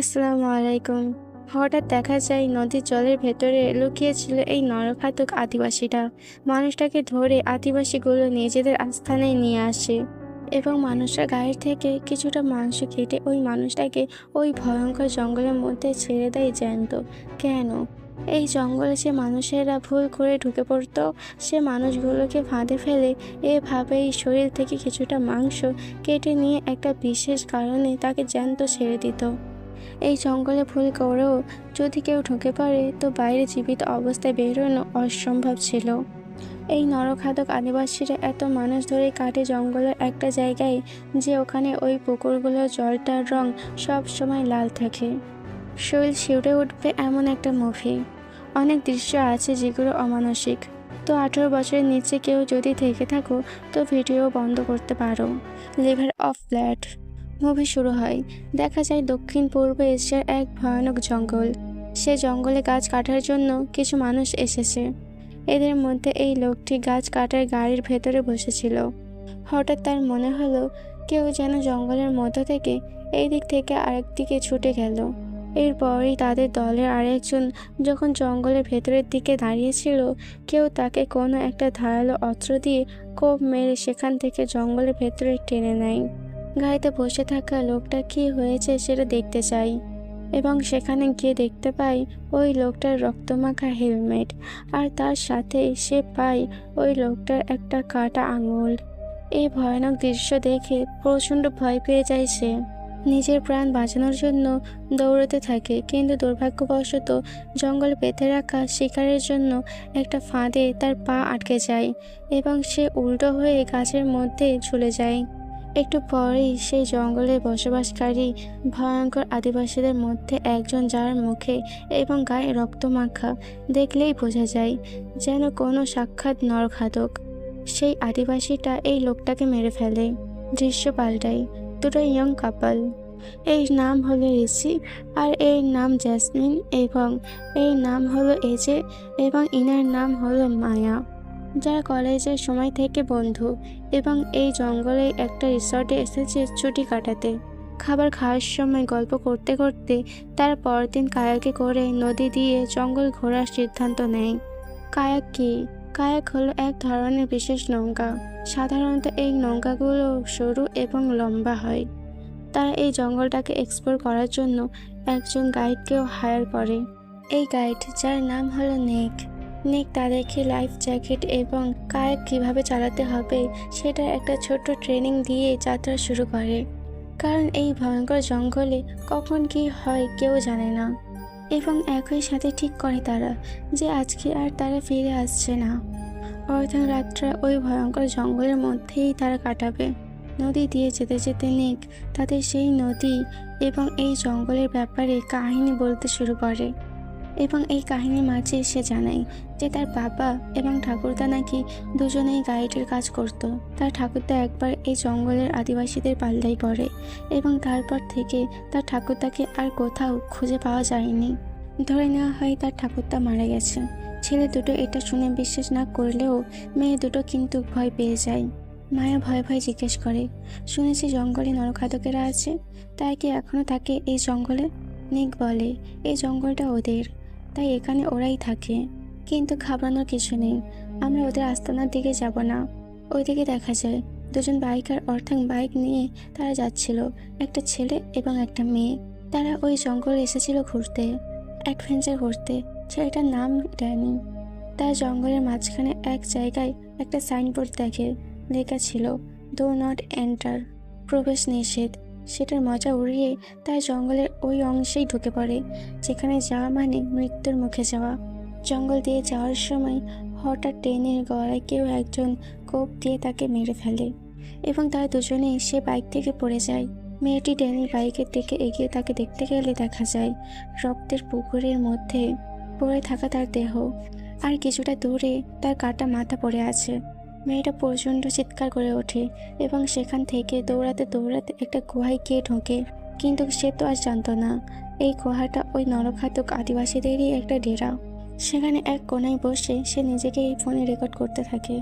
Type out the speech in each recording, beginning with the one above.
আসসালামু আলাইকুম। হঠাৎ দেখা যায় নদীর জলের ভেতরে লুকিয়েছিল এই নরঘাতক আদিবাসীটা মানুষটাকে ধরে আদিবাসীগুলো নিজেদের আস্থানে নিয়ে আসে এবং মানুষরা গায়ের থেকে কিছুটা মাংস কেটে ওই মানুষটাকে ওই ভয়ঙ্কর জঙ্গলের মধ্যে ছেড়ে দেয় জ্যান্ত। কেন? এই জঙ্গলে সে মানুষেরা ভুল করে ঢুকে পড়তো, সে মানুষগুলোকে ফাঁদে ফেলে এভাবেই শরীর থেকে কিছুটা মাংস কেটে নিয়ে একটা বিশেষ কারণে তাকে জ্যান্ত ছেড়ে দিত। এই জঙ্গলে ভুল করেও যদি কেউ ঢুকে পড়ে, তো বাইরে জীবিত অবস্থায় বেরোনো অসম্ভব ছিল। এই নরখাদক আদিবাসীরা এত মানুষ ধরে কাটে জঙ্গলের একটা জায়গায় যে ওখানে ওই পুকুরগুলোর জলটার রং সব সময় লাল থাকে। শরীর শিউরে উঠবে এমন একটা মুভি। অনেক দৃশ্য আছে যেগুলো অমানসিক। তো আঠেরো বছরের নিচে কেউ যদি থেকে থাকো, তো ভিডিও বন্ধ করতে পারো। লিভার অফ ব্ল্যাড মুভি শুরু হয়। দেখা যায় দক্ষিণ পূর্ব এশিয়ার এক ভয়ানক জঙ্গল। সে জঙ্গলে গাছ কাটার জন্য কিছু মানুষ এসেছে। এদের মধ্যে এই লোকটি গাছ কাটার গাড়ির ভেতরে বসেছিল। হঠাৎ তার মনে হলো, কেউ যেন জঙ্গলের মধ্য থেকে এই দিক থেকে আরেক দিকে ছুটে গেল। এরপরই তাদের দলের আরেকজন যখন জঙ্গলের ভেতরের দিকে দাঁড়িয়েছিল, কেউ তাকে কোনো একটা ধারালো অস্ত্র দিয়ে কোপ মেরে সেখান থেকে জঙ্গলের ভেতরে টেনে নেয়। গাড়িতে বসে থাকা লোকটা কি হয়েছে সেটা দেখতে চাই। এবং সেখানে গিয়ে দেখতে পাই ওই লোকটার রক্তমাখা হেলমেট, আর তার সাথে সে পায় ওই লোকটার একটা কাটা আঙুল। এই ভয়ানক দৃশ্য দেখে প্রচণ্ড ভয় পেয়ে যায় সে। নিজের প্রাণ বাঁচানোর জন্য দৌড়তে থাকে, কিন্তু দুর্ভাগ্যবশত জঙ্গল বেঁধে রাখা শিকারের জন্য একটা ফাঁদে তার পা আটকে যায়, এবং সে উল্টো হয়ে গাছের মধ্যে ঝুলে যায়। একটু পরেই সেই জঙ্গলে বসবাসকারী ভয়ঙ্কর আদিবাসীদের মধ্যে একজন যার মুখে এবং গায়ে রক্তমাখা দেখলেই বোঝা যায় যেন কোনো সাক্ষাৎ নরঘাতক। সেই আদিবাসীটা এই লোকটাকে মেরে ফেলে। দৃশ্য পাল্টায়। দুটো ইয়ং কাপাল এর নাম হলো ঋষি আর এর নাম জ্যাসমিন এবং এর নাম হলো এজে এবং ইনার নাম হলো মায়া। যারা কলেজের সময় থেকে বন্ধু এবং এই জঙ্গলে একটা রিসর্টে এসেছে ছুটি কাটাতে। খাবার খাওয়ার সময় গল্প করতে করতে তার পরদিন কায়াকে করে নদী দিয়ে জঙ্গল ঘোরার সিদ্ধান্ত নেয়। কায়াক কি? কায়াক হলো এক ধরনের বিশেষ নৌকা। সাধারণত এই নৌকাগুলো সরু এবং লম্বা হয়। তারা এই জঙ্গলটাকে এক্সপ্লোর করার জন্য একজন গাইডকেও হায়ার করে। এই গাইড যার নাম হলো নেক। নেক তাদেরকে লাইফ জ্যাকেট এবং কায়াক কীভাবে চালাতে হবে সেটা একটা ছোট্ট ট্রেনিং দিয়ে যাত্রা শুরু করে। কারণ এই ভয়ঙ্কর জঙ্গলে কখন কি হয় কেউ জানে না। এবং একই সাথে ঠিক করে তারা যে আজকে আর তারা ফিরে আসছে না। অর্থাৎ রাতটা ওই ভয়ঙ্কর জঙ্গলের মধ্যেই তারা কাটাবে। নদী দিয়ে যেতে যেতে নেক তাদের সেই নদী এবং এই জঙ্গলের ব্যাপারে কাহিনী বলতে শুরু করে। এবং এই কাহিনীর মাঝে সে জানায় যে তার বাবা এবং ঠাকুরদা নাকি দুজনেই গাইডের কাজ করত। তার ঠাকুরদা একবার এই জঙ্গলের আদিবাসীদের পাল্লাই পড়ে এবং তারপর থেকে তার ঠাকুরদাকে আর কোথাও খুঁজে পাওয়া যায়নি। ধরে নেওয়া হয় তার ঠাকুরদা মারা গেছে। ছেলে দুটো এটা শুনে বিশ্বাস না করলেও মেয়ে দুটো কিন্তু ভয় পেয়ে যায়। মায়া ভয় ভয় জিজ্ঞেস করে, শুনেছি জঙ্গলে নরখাদকেরা আছে? তাই কি এখনও থাকে এই জঙ্গলে? নিক বলে, এই জঙ্গলটা ওদের। তাই এখানে ওরাই থাকে। কিন্তু ঘাবড়ানোর কিছু নেই। আমরা ওদের আস্তানার দিকে যাব না। ওইদিকে দেখা যায়, দুজন বাইকার অর্থাৎ বাইক নিয়ে তারা যাচ্ছিল, একটা ছেলে এবং একটা মেয়ে। তারা ওই জঙ্গলে এসেছিল ঘুরতে, অ্যাডভেঞ্চার করতে। ছেলেটার নাম ড্যানি। তারা জঙ্গলের মাঝখানে এক জায়গায় একটা সাইনবোর্ড দেখে, লেখা ছিল ডো নট এন্টার প্রবেশ নিষেধ। সেটার মজা উড়িয়ে তার জঙ্গলের ওই অংশেই ঢুকে পড়ে, যেখানে যাওয়া মানে মৃত্যুর মুখে যাওয়া। জঙ্গল দিয়ে যাওয়ার সময় হঠাৎ ট্রেনের গড়ায় কেউ একজন কোপ দিয়ে তাকে মেরে ফেলে এবং তারা দুজনেই সে বাইক থেকে পড়ে যায়। মেয়েটি ট্রেনের বাইকের দিকে এগিয়ে তাকে দেখতে গেলে দেখা যায়, রক্তের পুকুরের মধ্যে পড়ে থাকা তার দেহ। আর কিছুটা দূরে তার কাটা মাথা পড়ে আছে। মেয়েটা প্রচণ্ড চিৎকার করে ওঠে এবং সেখান থেকে দৌড়াতে দৌড়াতে একটা গুহায় গিয়ে ঢোকে। কিন্তু সে তো আর জানতো না। এই গুহাটা ওই নরঘাতক আদিবাসীদেরই একটা ডেরা। সেখানে এক কোনায় বসে সে নিজেকে এই ফোনে রেকর্ড করতে থাকে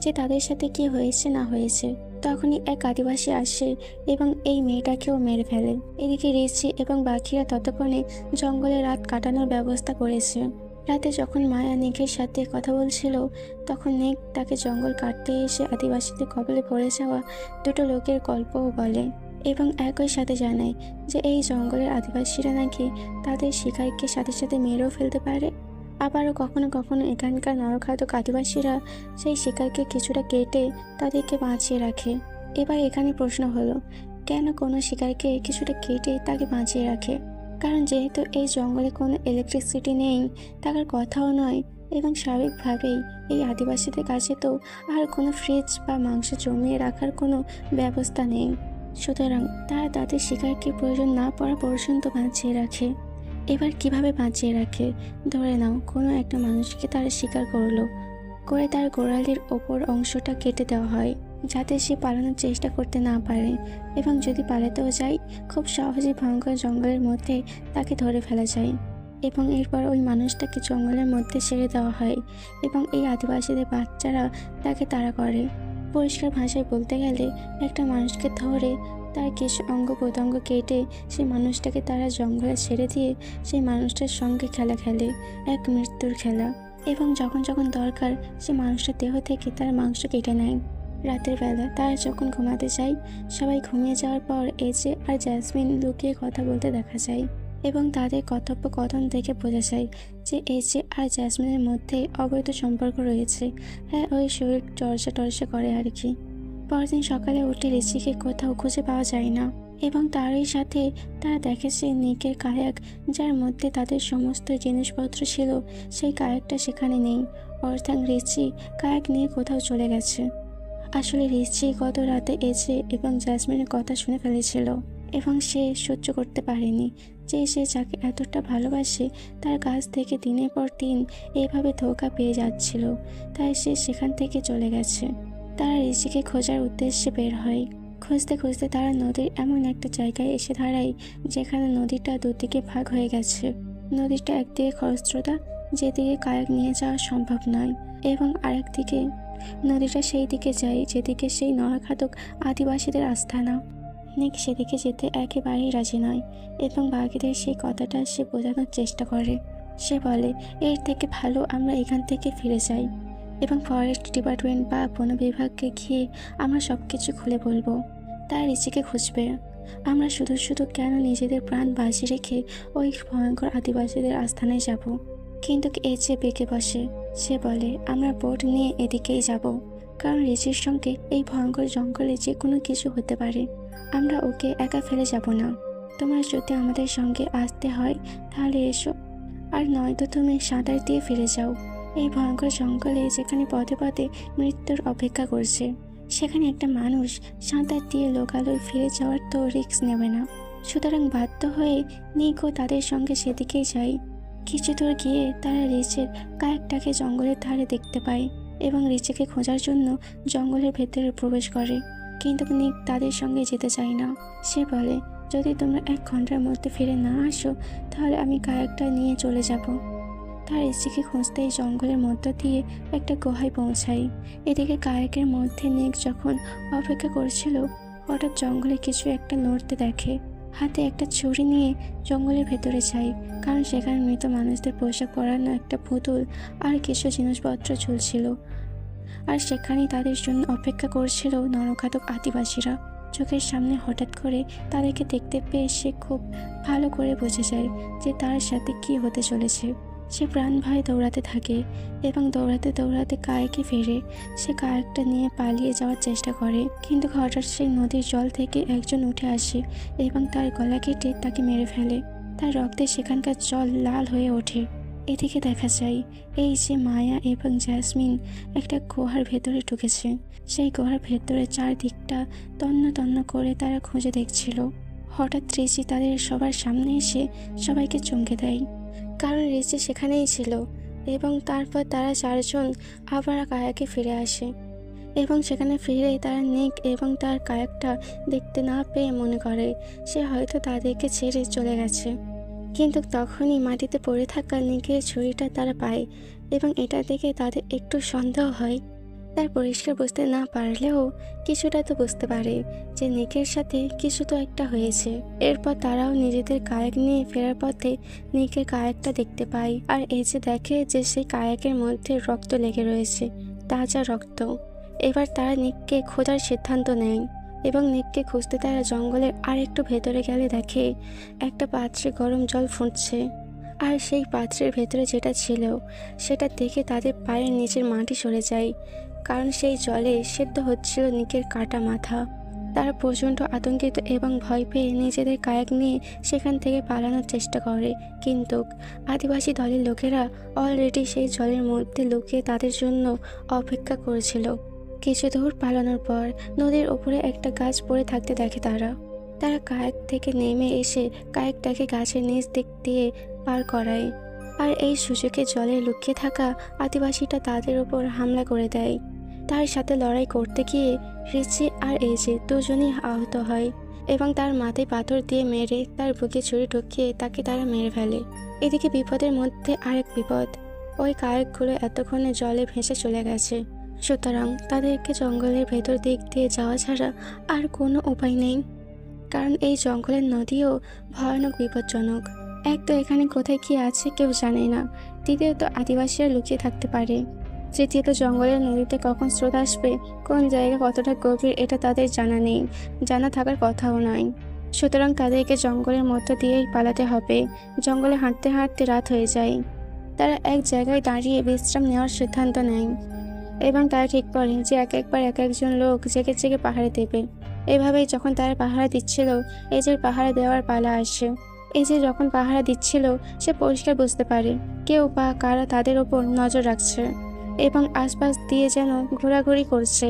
যে তাদের সাথে কি হয়েছে, না হয়েছে। তখনই এক আদিবাসী আসে এবং এই মেয়েটাকেও মেরে ফেলে। এদিকে রিচি এবং বাকিরা ততক্ষণে জঙ্গলে রাত কাটানোর ব্যবস্থা করেছে। রাতে যখন মায়া নিকের সাথে কথা বলছিল, তখন নিক তাকে জঙ্গল কাটতে এসে আদিবাসীদের কবলে পড়ে যাওয়া দুটো লোকের গল্পও বলে এবং একই সাথে জানায় যে এই জঙ্গলের আদিবাসীরা নাকি তাদের শিকারকে সাথে সাথে মেরেও ফেলতে পারে। আবারও কখনো কখনো এখানকার নরখাদক আদিবাসীরা সেই শিকারকে কিছুটা কেটে তাদেরকে বাঁচিয়ে রাখে। এবার এখানে প্রশ্ন হলো, কেন কোনো শিকারকে কিছুটা কেটে তাকে বাঁচিয়ে রাখে? কারণ যেহেতু এই জঙ্গলে কোনো ইলেকট্রিসিটি নেই, থাকার কথাও নয়। এবং স্বাভাবিকভাবেই এই আদিবাসীদের কাছে তো আর কোনো ফ্রিজ বা মাংস জমিয়ে রাখার কোনো ব্যবস্থা নেই। সুতরাং তারা তাদের শিকারকে প্রয়োজন না পড়া পর্যন্ত বাঁচিয়ে রাখে। এবার কীভাবে বাঁচিয়ে রাখে? ধরে নাও, কোনো একটা মানুষকে তারা শিকার করল। করে তার গোড়ালির ওপর অংশটা কেটে দেওয়া হয়। যাতে সে পালানোর চেষ্টা করতে না পারে। এবং যদি পালাতেও যায়, খুব সহজেই ভয়ঙ্কর জঙ্গলের মধ্যে তাকে ধরে ফেলা যায়। এবং এরপর ওই মানুষটাকে জঙ্গলের মধ্যে ছেড়ে দেওয়া হয় এবং এই আদিবাসীদের বাচ্চারা তাকে তাড়া করে। পরিষ্কার ভাষায় বলতে গেলে, একটা মানুষকে ধরে তার কিছু অঙ্গ প্রত্যঙ্গ কেটে সেই মানুষটাকে তারা জঙ্গলে ছেড়ে দিয়ে সেই মানুষটার সঙ্গে খেলা খেলে, এক মৃত্যুর খেলা। এবং যখন যখন দরকার, সে মানুষটার দেহ থেকে তার মাংস কেটে নেয়। রাতের বেলা তারা যখন ঘুমাতে যায় সবাই ঘুমিয়ে যাওয়ার পর এজে আর জ্যাসমিন লুকিয়ে কথা বলতে দেখা যায় এবং তাদের কথোপকথন দেখে বোঝা যায় যে এজে আর জ্যাসমিনের মধ্যে অবৈধ সম্পর্ক রয়েছে। হ্যাঁ ওই শরীর চর্চা টর্চা করে আর কি। পরদিন সকালে উঠে রিচিকে কোথাও খুঁজে পাওয়া যায় না এবং তারই সাথে তারা দেখেছে নিকের কায়াক, যার মধ্যে তাদের সমস্ত জিনিসপত্র ছিল, সেই কায়াকটা সেখানে নেই। অর্থাৎ রিচি কায়াক নিয়ে কোথাও চলে গেছে। আসলে রিচি গত রাতে এসে এবং জ্যাসমিনের কথা শুনে ফেলেছিল এবং সে সহ্য করতে পারেনি যে সে যাকে এতটা ভালোবাসে তার কাছ থেকে দিনের পর দিন এইভাবে ধোকা পেয়ে যাচ্ছিল। তাই সে সেখান থেকে চলে গেছে। তারা রিচিকে খোঁজার উদ্দেশ্যে বের হয়। খুঁজতে খুঁজতে তারা নদীর এমন একটা জায়গায় এসে দাঁড়ায় যেখানে নদীটা দুদিকে ভাগ হয়ে গেছে। নদীটা একদিকে খরস্রোতা, যেদিকে কায়াক নিয়ে যাওয়া সম্ভব নয়, এবং আরেকদিকে নদীটা সেই দিকে যায়, যেদিকে সেই নরখাতক আদিবাসীদের আস্থানা নিক সেদিকে যেতে একেবারেই রাজি নয় এবং বাঘেদের সেই কথাটা সে বোঝানোর চেষ্টা করে। সে বলে, এর থেকে ভালো আমরা এখান থেকে ফিরে যাই এবং ফরেস্ট ডিপার্টমেন্ট বা বন বিভাগকে গিয়ে আমরা সব কিছু খুলে বলব। তার রিচিকে খুঁজবে। আমরা শুধু শুধু কেন নিজেদের প্রাণ বাজি রেখে ওই ভয়ঙ্কর আদিবাসীদের আস্থানায় যাব? কিন্তু এ যে বেঁকে বসে, সে বলে, আমরা বোট নিয়ে এদিকেই যাব। কারণ রিচির সঙ্গে এই ভয়ঙ্কর জঙ্গলে যে কোনো কিছু হতে পারে। আমরা ওকে একা ফেলে যাব না। তোমার যদি আমাদের সঙ্গে আসতে হয়, তাহলে এসো। আর নয়তো তুমি সাঁতার দিয়ে ফিরে যাও। এই ভয়ঙ্কর জঙ্গলে যেখানে পদে পদে মৃত্যুর অপেক্ষা করছে, সেখানে একটা মানুষ সাঁতার দিয়ে লোকালয় ফিরে যাওয়ার তো রিস্ক নেবে না। সুতরাং বাধ্য হয়ে নিকো তাদের সঙ্গে সেদিকেই যায়। কিছু দূর গিয়ে তারা রিচের কায়েকটাকে জঙ্গলের ধারে দেখতে পায় এবং রিচেকে খোঁজার জন্য জঙ্গলের ভেতরে প্রবেশ করে। কিন্তু নিক তাদের সঙ্গে যেতে চায় না। সে বলে, যদি তোমরা এক ঘণ্টার মধ্যে ফিরে না আসো, তাহলে আমি কায়াকটা নিয়ে চলে যাব। তার স্ত্রীকে খুঁজতে এই জঙ্গলের মধ্য দিয়ে একটা গুহায় পৌঁছাই এদিকে কায়াকের মধ্যে নিক যখন অপেক্ষা করছিল, হঠাৎ জঙ্গলে কিছু একটা নড়তে দেখে। হাতে একটা ছুরি নিয়ে জঙ্গলের ভেতরে যাই, কারণ সেখানে মৃত মানুষদের পোশাক পরানো একটা পুতুল আর কিছু জিনিসপত্র ঝুলছিল। আর সেখানেই তাদের জন্য অপেক্ষা করছিল নরঘাতক আদিবাসীরা। চোখের সামনে হঠাৎ করে তাদেরকে দেখতে পেয়ে সে খুব ভালো করে বুঝে যায় যে তার সাথে কি হতে চলেছে। সে প্রাণ ভয়ে দৌড়াতে থাকে এবং দৌড়াতে দৌড়াতে কায়েকে ফেরে সে কায়েকটা নিয়ে পালিয়ে যাওয়ার চেষ্টা করে। কিন্তু হঠাৎ সেই নদীর জল থেকে একজন উঠে আসে এবং তার গলা কেটে তাকে মেরে ফেলে। তার রক্তে সেখানকার জল লাল হয়ে ওঠে। এদিকে দেখা যায়, এই যে মায়া এবং জ্যাসমিন একটা গুহার ভেতরে ঢুকেছে। সেই গুহার ভেতরে চারদিকটা তন্ন তন্ন করে তারা খুঁজে দেখছিল। হঠাৎ ত্রিচি তাদের সবার সামনে এসে সবাইকে চমকে দেয়। কারণ রিচি সেখানেই ছিল এবং তারপর তারা চারজন আবার কায়াকে ফিরে আসে। এবং সেখানে ফিরে তারা নিক এবং তার কায়াকটা দেখতে না পেয়ে মনে করে, সে হয়তো তাদেরকে ছেড়ে চলে গেছে। কিন্তু তখনই মাটিতে পড়ে থাকা নিকের ছুরিটা তারা পায় এবং এটা দেখে তাদের একটু সন্দেহ হয়। তার পরিষ্কার বুঝতে না পারলেও কিছুটা তো বুঝতে পারে যে নিকের সাথে কিছু তো একটা হয়েছে। এরপর তারাও নিজেদের কায়েক নিয়ে ফেরার পথে নিকের কায়েকটা দেখতে পায় আর এই যে দেখে যে সেই কায়েকের মধ্যে রক্ত লেগে রয়েছে তাজা রক্ত। এবার তারা নিককে খোঁজার সিদ্ধান্ত নেয় এবং নিককে খুঁজতে তারা জঙ্গলের আর একটু ভেতরে গেলে দেখে একটা পাত্রে গরম জল ফুটছে। আর সেই পাত্রের ভেতরে যেটা ছিল, সেটা দেখে তাদের পায়ের নিচের মাটি সরে যায়। কারণ সেই জলে সেদ্ধ হচ্ছিল নিকের কাটা মাথা। তারা প্রচণ্ড আতঙ্কিত এবং ভয় পেয়ে নিজেদের কায়েক নিয়ে সেখান থেকে পালানোর চেষ্টা করে। কিন্তু আদিবাসী দলের লোকেরা অলরেডি সেই জলের মধ্যে লুকিয়ে তাদের জন্য অপেক্ষা করেছিল। কিছু দূর পালানোর পর নদীর ওপরে একটা গাছ পড়ে থাকতে দেখে তারা। তারা কায়েক থেকে নেমে এসে কায়েকটাকে গাছের নিচ দিক দিয়ে পার করায়। আর এই সুযোগে জলে লুকিয়ে থাকা আদিবাসীটা তাদের ওপর হামলা করে দেয়। তার সাথে লড়াই করতে গিয়ে রিচি আর এজে দুজনই আহত হয় এবং তার মাথায় পাথর দিয়ে মেরে তার বুকে ছুরি ঢুকিয়ে তাকে তারা মেরে ফেলে। এদিকে বিপদের মধ্যে আরেক বিপদ, ওই কায়েকগুলো এতক্ষণে জলে ভেসে চলে গেছে। সুতরাং তাদেরকে জঙ্গলের ভেতর দিক দিয়ে যাওয়া ছাড়া আর কোনো উপায় নেই, কারণ এই জঙ্গলের নদীও ভয়ানক বিপজ্জনক। এক তো এখানে কোথায় কি আছে কেউ জানে না, দ্বিতীয়ত আদিবাসীরা লুকিয়ে থাকতে পারে। তৃতীয়ত জঙ্গলের নদীতে কখন স্রোত আসবে, কোন জায়গা কতটা গভীর, এটা তাদের জানা নেই, জানা থাকার কথাও নয়। সুতরাং তাদেরকে জঙ্গলের মধ্য দিয়েই পালাতে হবে। জঙ্গলে হাঁটতে হাঁটতে রাত হয়ে যায়। তারা এক জায়গায় দাঁড়িয়ে বিশ্রাম নেওয়ার সিদ্ধান্ত নেয়। এবং তারা ঠিক করে যে এক একবার এক একজন লোক জেগে জেগে পাহাড়ে দেবে। এভাবেই যখন তারা পাহারা দিচ্ছিল এজের পাহারা দেওয়ার পালা আসে। এজে যখন পাহারা দিচ্ছিল, সে পরিষ্কার বুঝতে পারে, কেউ বা কারা তাদের ওপর নজর রাখছে। এবং আশপাশ দিয়ে যেন ঘোরাঘুরি করছে।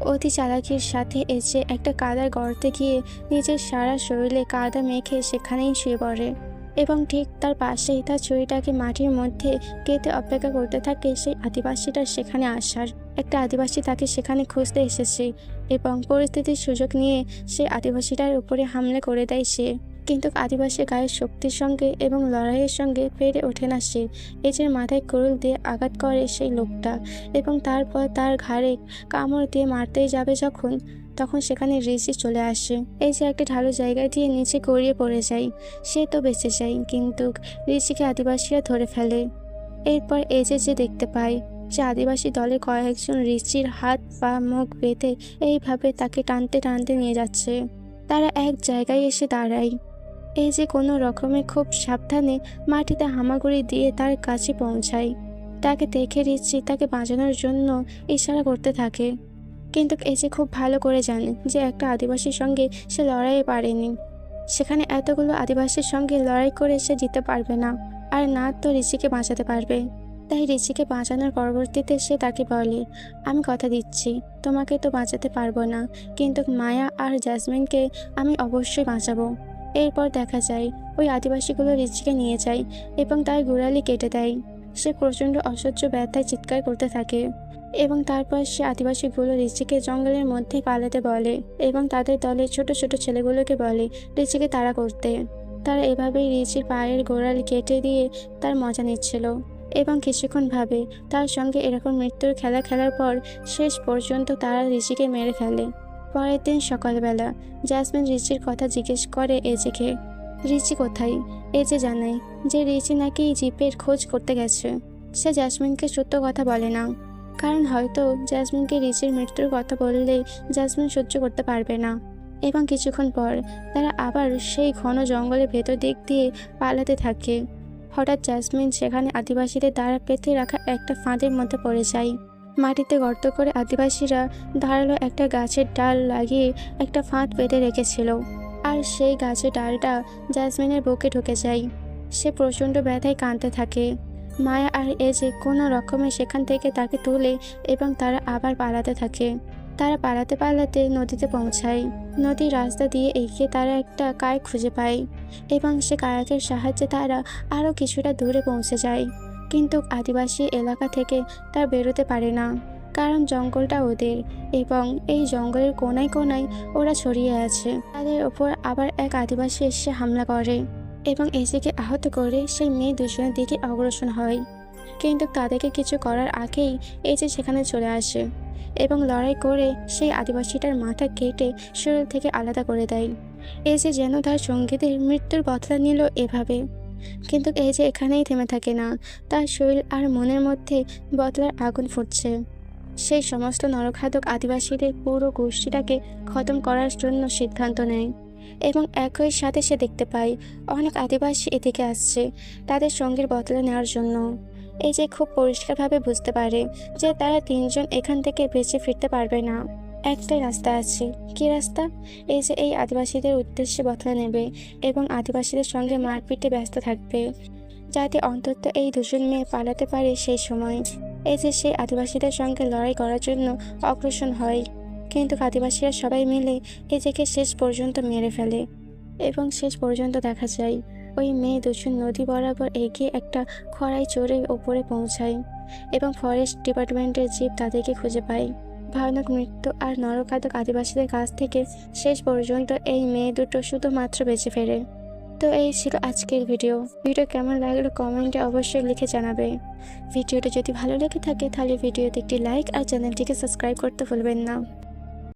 অতি চালাকির সাথে এসে একটা কাদার গর্তে গিয়ে নিজের সারা শরীরে কাদা মেখে সেখানেই শুয়ে পড়ে এবং ঠিক তার পাশেই তার ছুরিটাকে মাটির মধ্যে কেটে অপেক্ষা করতে থাকে সেই আদিবাসীটার সেখানে আসার। একটা আদিবাসী তাকে সেখানে খুঁজতে এসেছে এবং পরিস্থিতির সুযোগ নিয়ে সে আদিবাসীটার উপরে হামলা করে দেয় সে। কিন্তু আদিবাসী গায়ের শক্তির সঙ্গে এবং লড়াইয়ের সঙ্গে পেরে ওঠে না সে। এজের মাথায় কুরুল দিয়ে আঘাত করে সেই লোকটা এবং তারপর তার ঘাড়ে কামড় দিয়ে মারতেই যাবে যখন, তখন সেখানে রিচি চলে আসে। এই যে একটা ঢালু জায়গা দিয়ে নিচে গড়িয়ে পড়ে যায়, সে তো বেঁচে যায়, কিন্তু রিচিকে আদিবাসীরা ধরে ফেলে। এরপর এজে যে দেখতে পায় যে আদিবাসী দলে কয়েকজন রিচির হাত পা মুখ বেঁধে এইভাবে তাকে টানতে টানতে নিয়ে যাচ্ছে। তারা এক জায়গায় এসে দাঁড়ায়। এই যে কোনো রকমে খুব সাবধানে মাটিতে হামাগুড়ি দিয়ে তার কাছে পৌঁছায়। তাকে দেখে রিচি তাকে বাঁচানোর জন্য ইশারা করতে থাকে। কিন্তু এই যে খুব ভালো করে জানে যে একটা আদিবাসীর সঙ্গে সে লড়াইয়ে পারেনি। সেখানে এতগুলো আদিবাসীর সঙ্গে লড়াই করে সে জিতে পারবে না। আর না তো ঋষিকে বাঁচাতে পারবে। তাই ঋষিকে বাঁচানোর পরবর্তীতে সে তাকে বলে, আমি কথা দিচ্ছি, তোমাকে তো বাঁচাতে পারব না। কিন্তু মায়া আর জ্যাসমিনকে আমি অবশ্যই বাঁচাবো। এরপর দেখা যায়, ওই আদিবাসীগুলো ঋষিকে নিয়ে যায় এবং তার গোড়ালি কেটে দেয়। সে প্রচণ্ড অসহ্য ব্যথায় চিৎকার করতে থাকে এবং তারপর সে আদিবাসীগুলো রিচিকে জঙ্গলের মধ্যে পালাতে বলে এবং তাদের দলের ছোট ছোট ছেলেগুলোকে বলে রিচিকে তাড়া করতে। তারা এভাবেই রিচির পায়ের গোড়াল কেটে দিয়ে তার মজা নিচ্ছিল এবং কিছুক্ষণ ভাবে তার সঙ্গে এরকম মৃত্যুর খেলা খেলার পর শেষ পর্যন্ত তারা ঋষিকে মেরে ফেলে। পরের দিন সকালবেলা জাসমিন রিচির কথা জিজ্ঞেস করে এজেকে রিচি কোথায়? এজে জানায় যে রিচি নাকি জিপের খোঁজ করতে গেছে। সে জাসমিনকে সত্য কথা বলে না। কারণ হয়তো জাসমিনকে রিচির মৃত্যুর কথা বললে জাসমিন সহ্য করতে পারবে না। এবং কিছুক্ষণ পর তারা আবার সেই ঘন জঙ্গলের ভেতর দিক দিয়ে পালাতে থাকে। হঠাৎ জাসমিন সেখানে আদিবাসীদের দ্বারা পেতে রাখা একটা ফাঁদের মধ্যে পড়ে যায়। মাটিতে গর্ত করে আদিবাসীরা ধারালো একটা গাছের ডাল লাগিয়ে একটা ফাঁদ পেতে রেখেছিল। আর সেই গাছের ডালটা জাসমিনের বুকে ঢুকে যায়। সে প্রচণ্ড ব্যথায় কাঁদতে থাকে। মায়া আর এজে কোনো রকমে সেখান থেকে তাকে তুলে এবং তারা আবার পালাতে থাকে। তারা পালাতে পালাতে নদীতে পৌঁছায়। নদীর রাস্তা দিয়ে এগিয়ে তারা একটা কায়েক খুঁজে পায় এবং সে কায়াকের সাহায্যে তারা আরও কিছুটা দূরে পৌঁছে যায়। কিন্তু আদিবাসী এলাকা থেকে তার বেরোতে পারে না, কারণ জঙ্গলটা ওদের এবং এই জঙ্গলের কোনায় কোনায় ওরা ছড়িয়ে আছে। তাদের ওপর আবার এক আদিবাসী এসে হামলা করে এবং এসেকে আহত করে সেই মেয়ে দুজনের দিকে অগ্রসর হয়। কিন্তু তাদেরকে কিছু করার আগেই এই যে সেখানে চলে আসে এবং লড়াই করে সেই আদিবাসীটার মাথা কেটে শরীর থেকে আলাদা করে দেয়। যে যেন তার সঙ্গীদের মৃত্যুর বদলা নিল এভাবে। কিন্তু এই যে এখানেই থেমে থাকে না, তার শরীর আর মনের মধ্যে বদলার আগুন ফুটছে। সেই সমস্ত নরখাদক আদিবাসীদের পুরো গোষ্ঠীটাকে খতম করার জন্য সিদ্ধান্ত নেয় এবং একই সাথে সে দেখতে পায়, অনেক আদিবাসী এদিকে আসছে তাদের সঙ্গীর বদলা নেওয়ার জন্য। এই যে খুব পরিষ্কারভাবে বুঝতে পারে যে তারা তিনজন এখান থেকে বেঁচে ফিরতে পারবে না। একটাই রাস্তা আছে। কি রাস্তা? এই যে এই আদিবাসীদের উদ্দেশ্যে বদলা নেবে এবং আদিবাসীদের সঙ্গে মারপিটে ব্যস্ত থাকবে। যাতে অন্তত এই দুজন মেয়ে পালাতে পারে সেই সময়। এই যে সেই আদিবাসীদের সঙ্গে লড়াই করার জন্য অগ্রসর হয়। কিন্তু আদিবাসীরা সবাই মিলে এদেরকে শেষ পর্যন্ত মেরে ফেলে। এবং শেষ পর্যন্ত দেখা যায়, ওই মেয়ে দুজন নদী বরাবর এগিয়ে একটা খড়াই চড়ে ওপরে পৌঁছায় এবং ফরেস্ট ডিপার্টমেন্টের জীব তাদেরকে খুঁজে পায়। ভয়ানক মৃত্যু আর নরকাতক আদিবাসীদের কাছ থেকে শেষ পর্যন্ত এই মেয়ে দুটো শুধুমাত্র বেঁচে ফেরে। তো এই ছিল আজকের ভিডিও। ভিডিও কেমন লাগল কমেন্টে অবশ্যই লিখে জানাবে। ভিডিওটা যদি ভালো লেগে থাকে তাহলে ভিডিওতে একটি লাইক আর চ্যানেলটিকে সাবস্ক্রাইব করতে ভুলবেন না।